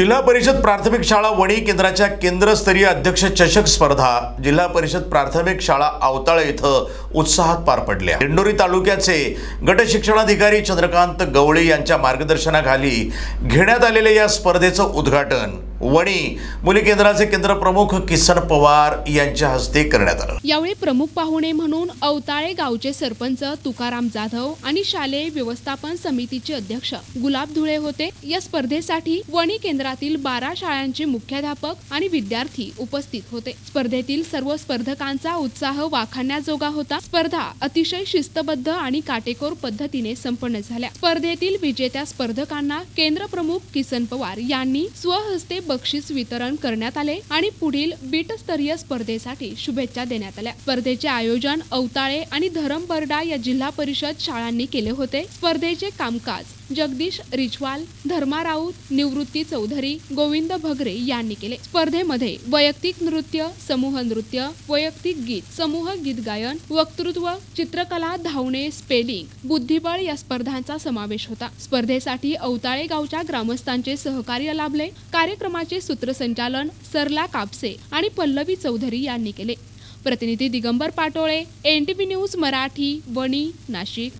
जिल्हा परिषद प्राथमिक शाळा वणी केंद्राच्या केंद्रस्तरीय अध्यक्ष चषक स्पर्धा जिल्हा परिषद प्राथमिक शाळा आवताळे इथं उत्साहात पार पडल्या. दिंडोरी तालुक्याचे गट शिक्षणाधिकारी चंद्रकांत गवळी यांच्या मार्गदर्शनाखाली घेण्यात आलेल्या या स्पर्धेचं उद्घाटन वणी मुली केंद्राचे केंद्रप्रमुख किसन पवार यांच्या हस्ते करण्यात आलं. यावेळी प्रमुख पाहुणे म्हणून अवताळे गावचे सरपंच तुकाराम जाधव आणि शालेय व्यवस्थापन समितीचे अध्यक्ष गुलाब धुळे होते. या स्पर्धेसाठी वणी केंद्रातील बारा शाळांचे मुख्याध्यापक आणि विद्यार्थी उपस्थित होते. स्पर्धेतील सर्व स्पर्धकांचा उत्साह वाखाणण्याजोगा होता. स्पर्धा अतिशय शिस्तबद्ध आणि काटेकोर पद्धतीने संपन्न झाल्या. स्पर्धेतील विजेत्या स्पर्धकांना केंद्र प्रमुख किसन पवार यांनी स्वहस्ते बक्षीस वितरण करण्यात आले आणि पुढील बीटस्तरीय स्पर्धेसाठी शुभेच्छा देण्यात आल्या. स्पर्धेचे आयोजन अवताळे आणि धरमबरडा या जिल्हा परिषद शाळांनी केले होते. स्पर्धेचे कामकाज जगदीश रिचवाल धर्मा राऊत निवृत्ती चौधरी गोविंद भगरे यांनी केले. स्पर्धेमध्ये वैयक्तिक नृत्य समूह नृत्य वैयक्तिक गीत समूह गीत गायन वक्तृत्व चित्रकला धावणे स्पेलिंग बुद्धिबळ या स्पर्धांचा समावेश होता. स्पर्धेसाठी अवताळे गावच्या ग्रामस्थांचे सहकार्य लाभले. कार्यक्रमाचे सूत्रसंचालन सरला कापसे आणि पल्लवी चौधरी यांनी केले. प्रतिनिधी दिगंबर पाटोळे एनटीव्ही न्यूज मराठी वणी नाशिक.